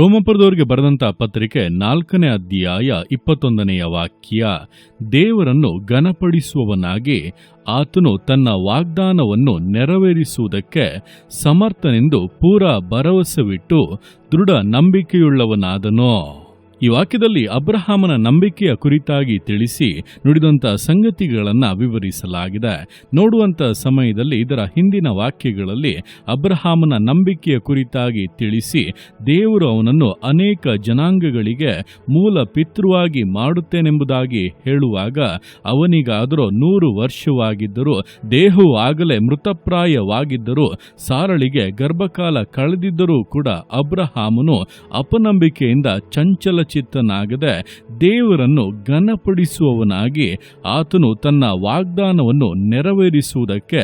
ರೋಮಪುರದವರಿಗೆ ಬರೆದಂತ ಪತ್ರಿಕೆ ನಾಲ್ಕನೇ ಅಧ್ಯಾಯ ಇಪ್ಪತ್ತೊಂದನೆಯ ವಾಕ್ಯ, ದೇವರನ್ನು ಘನಪಡಿಸುವವನಾಗಿ ಆತನು ತನ್ನ ವಾಗ್ದಾನವನ್ನು ನೆರವೇರಿಸುವುದಕ್ಕೆ ಸಮರ್ಥನೆಂದು ಪೂರಾ ಭರವಸೆವಿಟ್ಟು ದೃಢ ನಂಬಿಕೆಯುಳ್ಳವನಾದನೋ. ಈ ವಾಕ್ಯದಲ್ಲಿ ಅಬ್ರಹಾಮನ ನಂಬಿಕೆಯ ಕುರಿತಾಗಿ ತಿಳಿಸಿ ನುಡಿದಂಥ ಸಂಗತಿಗಳನ್ನು ವಿವರಿಸಲಾಗಿದೆ. ನೋಡುವಂಥ ಸಮಯದಲ್ಲಿ ಇದರ ಹಿಂದಿನ ವಾಕ್ಯಗಳಲ್ಲಿ ಅಬ್ರಹಾಮನ ನಂಬಿಕೆಯ ಕುರಿತಾಗಿ ತಿಳಿಸಿ ದೇವರು ಅವನನ್ನು ಅನೇಕ ಜನಾಂಗಗಳಿಗೆ ಮೂಲ ಪಿತೃವಾಗಿ ಮಾಡುತ್ತೇನೆಂಬುದಾಗಿ ಹೇಳುವಾಗ ಅವನಿಗಾದರೂ ನೂರು ವರ್ಷವಾಗಿದ್ದರೂ, ದೇಹವು ಆಗಲೇ ಮೃತಪ್ರಾಯವಾಗಿದ್ದರೂ, ಸಾರಳಿಗೆ ಗರ್ಭಕಾಲ ಕಳೆದಿದ್ದರೂ ಕೂಡ ಅಬ್ರಹಾಮನು ಅಪನಂಬಿಕೆಯಿಂದ ಚಂಚಲ ಚಿತ್ತನಾಗದೆ ದೇವರನ್ನು ಘನಪಡಿಸುವವನಾಗಿ ಆತನು ತನ್ನ ವಾಗ್ದಾನವನ್ನು ನೆರವೇರಿಸುವುದಕ್ಕೆ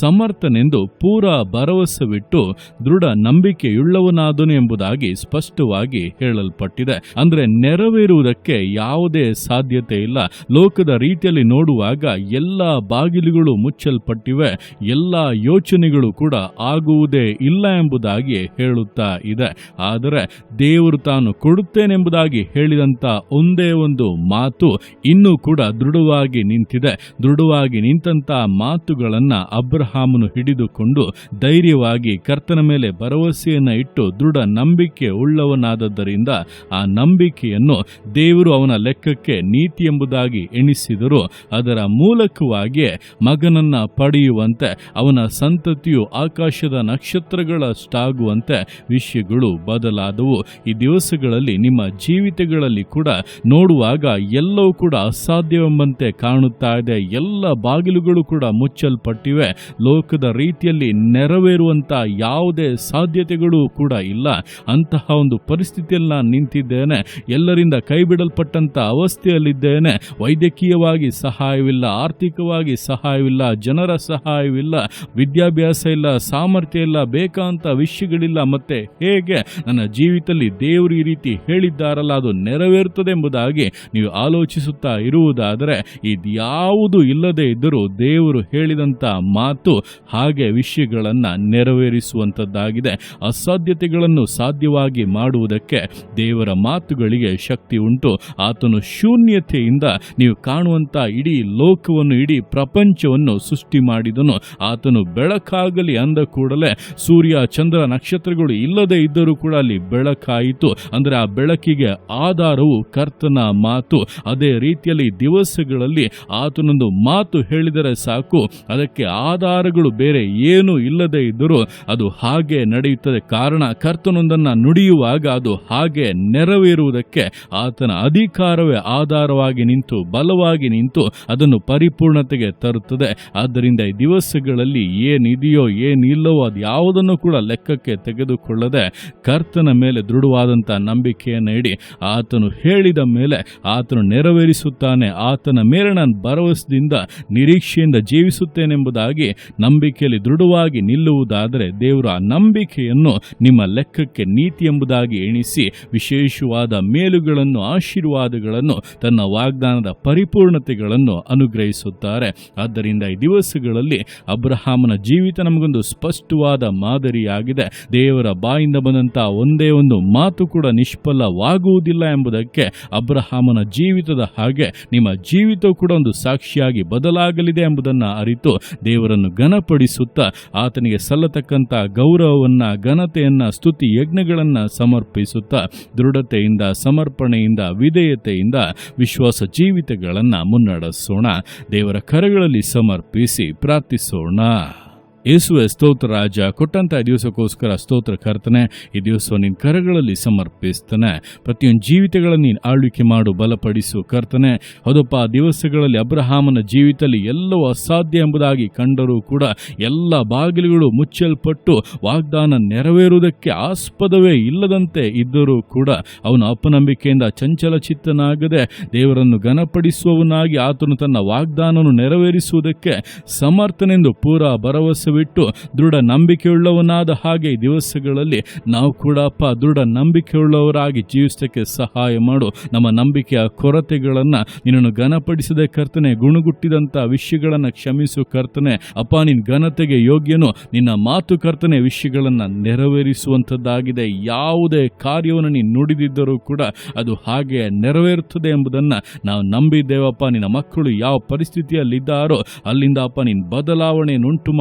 ಸಮರ್ಥನೆಂದು ಪೂರ ಭರವಸೆವಿಟ್ಟು ದೃಢ ನಂಬಿಕೆಯುಳ್ಳವನಾದನು ಎಂಬುದಾಗಿ ಸ್ಪಷ್ಟವಾಗಿ ಹೇಳಲ್ಪಟ್ಟಿದೆ. ಅಂದರೆ ನೆರವೇರುವುದಕ್ಕೆ ಯಾವುದೇ ಸಾಧ್ಯತೆ ಇಲ್ಲ. ಲೋಕದ ರೀತಿಯಲ್ಲಿ ನೋಡುವಾಗ ಎಲ್ಲ ಬಾಗಿಲುಗಳು ಮುಚ್ಚಲ್ಪಟ್ಟಿವೆ. ಎಲ್ಲ ಯೋಚನೆಗಳು ಕೂಡ ಆಗುವುದೇ ಇಲ್ಲ ಎಂಬುದಾಗಿ ಹೇಳುತ್ತಾ ಇದೆ. ಆದರೆ ದೇವರು ತಾನು ಕೊಡುತ್ತೇನೆಂಬುದಾಗಿ ಹೇಳಿದಂತ ಒಂದೇ ಒಂದು ಮಾತು ಇನ್ನೂ ಕೂಡ ದೃಢವಾಗಿ ನಿಂತಿದೆ. ದೃಢವಾಗಿ ನಿಂತಹ ಮಾತುಗಳನ್ನ ಅಬ್ರಹಾಮನು ಹಿಡಿದುಕೊಂಡು ಧೈರ್ಯವಾಗಿ ಕರ್ತನ ಮೇಲೆ ಭರವಸೆಯನ್ನ ಇಟ್ಟು ದೃಢ ನಂಬಿಕೆ ಉಳ್ಳವನಾದದ್ದರಿಂದ ಆ ನಂಬಿಕೆಯನ್ನು ದೇವರು ಅವನ ಲೆಕ್ಕಕ್ಕೆ ನೀತಿ ಎಂಬುದಾಗಿ ಎಣಿಸಿದರು. ಅದರ ಮೂಲಕವಾಗಿಯೇ ಮಗನನ್ನ ಪಡೆಯುವಂತೆ, ಅವನ ಸಂತತಿಯು ಆಕಾಶದ ನಕ್ಷತ್ರಗಳಷ್ಟಾಗುವಂತೆ ವಿಷಯಗಳು ಬದಲಾದವು. ಈ ದಿವಸಗಳಲ್ಲಿ ನಿಮ್ಮ ಜೀವಿತಗಳಲ್ಲಿ ಕೂಡ ನೋಡುವಾಗ ಎಲ್ಲವೂ ಕೂಡ ಅಸಾಧ್ಯವೆಂಬಂತೆ ಕಾಣುತ್ತಾ ಇದೆ. ಎಲ್ಲ ಬಾಗಿಲುಗಳು ಕೂಡ ಮುಚ್ಚಲ್ಪಟ್ಟಿವೆ. ಲೋಕದ ರೀತಿಯಲ್ಲಿ ನೆರವೇರುವಂತಹ ಯಾವುದೇ ಸಾಧ್ಯತೆಗಳು ಕೂಡ ಇಲ್ಲ. ಅಂತಹ ಒಂದು ಪರಿಸ್ಥಿತಿಯಲ್ಲಿ ನಾನು ನಿಂತಿದ್ದೇನೆ. ಎಲ್ಲರಿಂದ ಕೈ ಬಿಡಲ್ಪಟ್ಟಂತ ಅವಸ್ಥೆಯಲ್ಲಿದ್ದೇನೆ. ವೈದ್ಯಕೀಯವಾಗಿ ಸಹಾಯವಿಲ್ಲ, ಆರ್ಥಿಕವಾಗಿ ಸಹಾಯವಿಲ್ಲ, ಜನರ ಸಹಾಯವಿಲ್ಲ, ವಿದ್ಯಾಭ್ಯಾಸ ಇಲ್ಲ, ಸಾಮರ್ಥ್ಯ ಇಲ್ಲ, ಬೇಕಾಂತ ವಿಷಯಗಳಿಲ್ಲ. ಮತ್ತೆ ಹೇಗೆ? ನನ್ನ ಜೀವಿತದಲ್ಲಿ ದೇವರು ಈ ರೀತಿ ಹೇಳಿದ್ದಾರಲ್ಲ. ಅದು ನೆರವೇರುತ್ತದೆ ಎಂಬುದಾಗಿ ನೀವು ಆಲೋಚಿಸುತ್ತಾ ಇರುವುದಾದರೆ ಇದ್ಯಾವುದು ಇಲ್ಲದೆ ಇದ್ದರೂ ದೇವರು ಹೇಳಿದಂತ ಮಾತು ಹಾಗೆ ವಿಷಯಗಳನ್ನು ನೆರವೇರಿಸುವಂತದ್ದಾಗಿದೆ ಅಸಾಧ್ಯತೆಗಳನ್ನು ಸಾಧ್ಯವಾಗಿ ಮಾಡುವುದಕ್ಕೆ ದೇವರ ಮಾತುಗಳಿಗೆ ಶಕ್ತಿ ಉಂಟು. ಆತನು ಶೂನ್ಯತೆಯಿಂದ ನೀವು ಕಾಣುವಂತ ಇಡೀ ಲೋಕವನ್ನು, ಇಡೀ ಪ್ರಪಂಚವನ್ನು ಸೃಷ್ಟಿ ಮಾಡಿದನು. ಆತನು ಬೆಳಕಾಗಲಿ ಅಂದ ಕೂಡಲೇ ಸೂರ್ಯ, ಚಂದ್ರ, ನಕ್ಷತ್ರಗಳು ಇಲ್ಲದೆ ಇದ್ದರೂ ಕೂಡ ಅಲ್ಲಿ ಬೆಳಕಾಯಿತು. ಅಂದರೆ ಆ ಬೆಳಕಿಗೆ ಆಧಾರವು ಕರ್ತನ ಮಾತು. ಅದೇ ರೀತಿಯಲ್ಲಿ ದಿವಸಗಳಲ್ಲಿ ಆತನೊಂದು ಮಾತು ಹೇಳಿದರೆ ಸಾಕು. ಅದಕ್ಕೆ ಆಧಾರಗಳು ಬೇರೆ ಏನು ಇಲ್ಲದೆ ಇದ್ದರೂ ಅದು ಹಾಗೆ ನಡೆಯುತ್ತದೆ. ಕಾರಣ ಕರ್ತನೊಂದನ್ನು ನುಡಿಯುವಾಗ ಅದು ಹಾಗೆ ನೆರವೇರುವುದಕ್ಕೆ ಆತನ ಅಧಿಕಾರವೇ ಆಧಾರವಾಗಿ ನಿಂತು, ಬಲವಾಗಿ ನಿಂತು ಅದನ್ನು ಪರಿಪೂರ್ಣತೆಗೆ ತರುತ್ತದೆ. ಆದ್ದರಿಂದ ಈ ದಿವಸಗಳಲ್ಲಿ ಏನಿದೆಯೋ ಏನಿಲ್ಲವೋ ಅದು ಯಾವುದನ್ನು ಕೂಡ ಲೆಕ್ಕಕ್ಕೆ ತೆಗೆದುಕೊಳ್ಳದೆ ಕರ್ತನ ಮೇಲೆ ದೃಢವಾದಂಥ ನಂಬಿಕೆಯನ್ನು ಇಡಿ. ಆತನು ಹೇಳಿದ ಮೇಲೆ ಆತನು ನೆರವೇರಿಸುತ್ತಾನೆ. ಆತನ ಮೇಲೆ ನಾನು ಭರವಸೆಯಿಂದ ನಿರೀಕ್ಷೆಯಿಂದ ಜೀವಿಸುತ್ತೇನೆಂಬುದಾಗಿ ನಂಬಿಕೆಯಲ್ಲಿ ದೃಢವಾಗಿ ನಿಲ್ಲುವುದಾದರೆ ದೇವರು ಆ ನಂಬಿಕೆಯನ್ನು ನಿಮ್ಮ ಲೆಕ್ಕಕ್ಕೆ ನೀತಿ ಎಂಬುದಾಗಿ ಎಣಿಸಿ ವಿಶೇಷವಾದ ಮೇಲುಗಳನ್ನು, ಆಶೀರ್ವಾದಗಳನ್ನು, ತನ್ನ ವಾಗ್ದಾನದ ಪರಿಪೂರ್ಣತೆಗಳನ್ನು ಅನುಗ್ರಹಿಸುತ್ತಾರೆ. ಆದ್ದರಿಂದ ಈ ದಿವಸಗಳಲ್ಲಿ ಅಬ್ರಹಾಮನ ಜೀವಿತ ನಮಗೊಂದು ಸ್ಪಷ್ಟವಾದ ಮಾದರಿಯಾಗಿದೆ. ದೇವರ ಬಾಯಿಂದ ಬಂದಂತಹ ಒಂದೇ ಒಂದು ಮಾತು ಕೂಡ ನಿಷ್ಫಲವಾಗುವುದಿಲ್ಲ. ಎಂಬುದಕ್ಕೆ ಅಬ್ರಹಾಮನ ಜೀವಿತದ ಹಾಗೆ ನಿಮ್ಮ ಜೀವಿತವು ಕೂಡ ಒಂದು ಸಾಕ್ಷಿಯಾಗಿ ಬದಲಾಗಲಿದೆ ಎಂಬುದನ್ನು ಅರಿತು ದೇವರನ್ನು ಘನಪಡಿಸುತ್ತಾ ಆತನಿಗೆ ಸಲ್ಲತಕ್ಕಂಥ ಗೌರವವನ್ನು, ಘನತೆಯನ್ನು, ಸ್ತುತಿ ಯಜ್ಞಗಳನ್ನು ಸಮರ್ಪಿಸುತ್ತಾ ದೃಢತೆಯಿಂದ, ಸಮರ್ಪಣೆಯಿಂದ, ವಿಧೇಯತೆಯಿಂದ ವಿಶ್ವಾಸ ಜೀವಿತಗಳನ್ನು ಮುನ್ನಡೆಸೋಣ. ದೇವರ ಕರಗಳಲ್ಲಿ ಸಮರ್ಪಿಸಿ ಪ್ರಾರ್ಥಿಸೋಣ. ಯೇಸುವೆ ಸ್ತೋತ್ರ ರಾಜ, ಕೊಟ್ಟಂತ ದಿವಸಕ್ಕೋಸ್ಕರ ಸ್ತೋತ್ರ ಕರ್ತನೆ, ಈ ದಿವಸ ನಿನ್ನ ಕರಗಳಲ್ಲಿ ಸಮರ್ಪಿಸ್ತಾನೆ. ಪ್ರತಿಯೊಂದು ಜೀವಿತಗಳನ್ನು ನೀನು ಆಳ್ವಿಕೆ ಮಾಡು, ಬಲಪಡಿಸು ಕರ್ತನೆ. ಹೌದಪ್ಪ, ಆ ದಿವಸಗಳಲ್ಲಿ ಅಬ್ರಹಾಮನ ಜೀವಿತದಲ್ಲಿ ಎಲ್ಲವೂ ಅಸಾಧ್ಯ ಎಂಬುದಾಗಿ ಕಂಡರೂ ಕೂಡ ಎಲ್ಲ ಬಾಗಿಲುಗಳು ಮುಚ್ಚಲ್ಪಟ್ಟು ವಾಗ್ದಾನ ನೆರವೇರುವುದಕ್ಕೆ ಆಸ್ಪದವೇ ಇಲ್ಲದಂತೆ ಇದ್ದರೂ ಕೂಡ ಅವನು ಅಪನಂಬಿಕೆಯಿಂದ ಚಂಚಲ ಚಿತ್ತನಾಗದೆ ದೇವರನ್ನು ಘನಪಡಿಸುವವನಾಗಿ ಆತನು ತನ್ನ ವಾಗ್ದಾನವನ್ನು ನೆರವೇರಿಸುವುದಕ್ಕೆ ಸಮರ್ಥನೆಂದು ಪೂರಾ ಭರವಸೆ ದಯವಿಟ್ಟು ದೃಢ ನಂಬಿಕೆಯುಳ್ಳವನಾದ ಹಾಗೆ ದಿವಸಗಳಲ್ಲಿ ನಾವು ಕೂಡ, ಅಪ್ಪ ದೃಢ ನಂಬಿಕೆಯುಳ್ಳವರಾಗಿ ಜೀವಿಸಕ್ಕೆ ಸಹಾಯ ಮಾಡು. ನಮ್ಮ ನಂಬಿಕೆಯ ಕೊರತೆಗಳನ್ನು ನಿನ್ನನ್ನು ಘನಪಡಿಸದೆ ಕರ್ತನೆ, ಗುಣಗುಟ್ಟಿದಂಥ ವಿಷಯಗಳನ್ನು ಕ್ಷಮಿಸು ಕರ್ತನೆ. ಅಪ್ಪ ನಿನ್ನ ಘನತೆಗೆ ಯೋಗ್ಯನು. ನಿನ್ನ ಮಾತು ಕರ್ತನೆ, ವಿಷಯಗಳನ್ನು ನೆರವೇರಿಸುವಂಥದ್ದಾಗಿದೆ. ಯಾವುದೇ ಕಾರ್ಯವನ್ನು ನೀನು ನುಡಿದಿದ್ದರೂ ಕೂಡ ಅದು ಹಾಗೆ ನೆರವೇರುತ್ತದೆ ಎಂಬುದನ್ನು ನಾವು ನಂಬಿದ್ದೇವಪ್ಪ. ನಿನ್ನ ಮಕ್ಕಳು ಯಾವ ಪರಿಸ್ಥಿತಿಯಲ್ಲಿದ್ದಾರೋ ಅಲ್ಲಿಂದ ಅಪ್ಪ, ನೀನು ಬದಲಾವಣೆಯನ್ನುಂಟು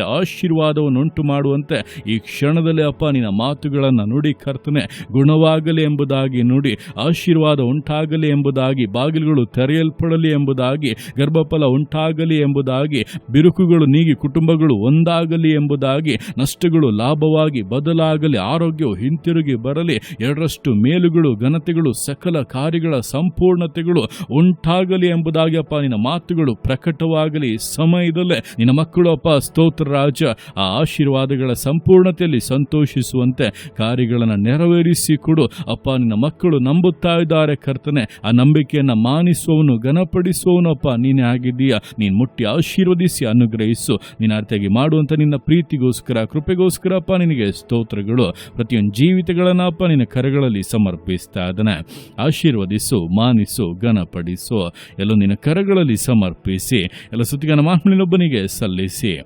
ಮಾಡುವಂತೆ ಆಶೀರ್ವಾದವನ್ನು ಉಂಟು ಮಾಡುವಂತೆ ಈ ಕ್ಷಣದಲ್ಲಿ ಅಪ್ಪ ನಿನ್ನ ಮಾತುಗಳನ್ನು ನುಡಿ ಕರ್ತನೆ, ಗುಣವಾಗಲಿ ಎಂಬುದಾಗಿ ನುಡಿ, ಆಶೀರ್ವಾದ ಉಂಟಾಗಲಿ ಎಂಬುದಾಗಿ, ಬಾಗಿಲುಗಳು ತೆರೆಯಲ್ಪಡಲಿ ಎಂಬುದಾಗಿ, ಗರ್ಭಫಲ ಉಂಟಾಗಲಿ ಎಂಬುದಾಗಿ, ಬಿರುಕುಗಳು ನೀಗಿ ಕುಟುಂಬಗಳು ಒಂದಾಗಲಿ ಎಂಬುದಾಗಿ, ನಷ್ಟಗಳು ಲಾಭವಾಗಿ ಬದಲಾಗಲಿ, ಆರೋಗ್ಯವು ಹಿಂತಿರುಗಿ ಬರಲಿ, ಎರಡರಷ್ಟು ಮೇಲುಗಳು, ಘನತೆಗಳು, ಸಕಲ ಕಾರ್ಯಗಳ ಸಂಪೂರ್ಣತೆಗಳು ಉಂಟಾಗಲಿ ಎಂಬುದಾಗಿ ಅಪ್ಪ ನಿನ್ನ ಮಾತುಗಳು ಪ್ರಕಟವಾಗಲಿ ಸಮಯದಲ್ಲೇ. ನಿನ್ನ ಮಕ್ಕಳು ಅಪ್ಪ ಸ್ತೋತ್ರ ರಾಜ ಆ ಆಶೀರ್ವಾದಗಳ ಸಂಪೂರ್ಣತೆಯಲ್ಲಿ ಸಂತೋಷಿಸುವಂತೆ ಕಾರ್ಯಗಳನ್ನು ನೆರವೇರಿಸಿ ಕೊಡು. ಅಪ್ಪ, ನಿನ್ನ ಮಕ್ಕಳು ನಂಬುತ್ತಾ ಇದ್ದಾರೆ ಕರ್ತನೆ. ಆ ನಂಬಿಕೆಯನ್ನು ಮಾನಿಸುವವನು ಘನಪಡಿಸುವವನು ಅಪ್ಪ ನೀನೇ ಆಗಿದ್ದೀಯಾ? ನೀನು ಮುಟ್ಟಿ ಆಶೀರ್ವದಿಸಿ, ಅನುಗ್ರಹಿಸು. ನಿನ್ನ ಅರ್ಥವಾಗಿ ಮಾಡುವಂತ ನಿನ್ನ ಪ್ರೀತಿಗೋಸ್ಕರ, ಕೃಪೆಗೋಸ್ಕರ ಅಪ್ಪ, ನಿನಗೆ ಸ್ತೋತ್ರಗಳು. ಪ್ರತಿಯೊಂದು ಜೀವಿತಗಳನ್ನು ಅಪ್ಪ, ನಿನ್ನ ಕರಗಳಲ್ಲಿ ಸಮರ್ಪಿಸ್ತಾ ಇದ್ದಾನೆ. ಆಶೀರ್ವದಿಸು, ಮಾನಿಸು, ಘನಪಡಿಸು. ಎಲ್ಲ ನಿನ್ನ ಕರಗಳಲ್ಲಿ ಸಮರ್ಪಿಸಿ. ಎಲ್ಲ ಸುತ್ತಿಗನ ಮಾಹಿನೊಬ್ಬನಿಗೆ ಸಲ್ಲಿಸಿ.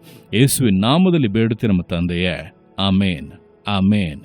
ಯೇಸುವಿನ ನಾಮದಲ್ಲಿ ಬೇಡುತ್ತೆ ನಮ್ಮ ತಂದೆಯೇ ಆಮೇನ್ ಆಮೇನ್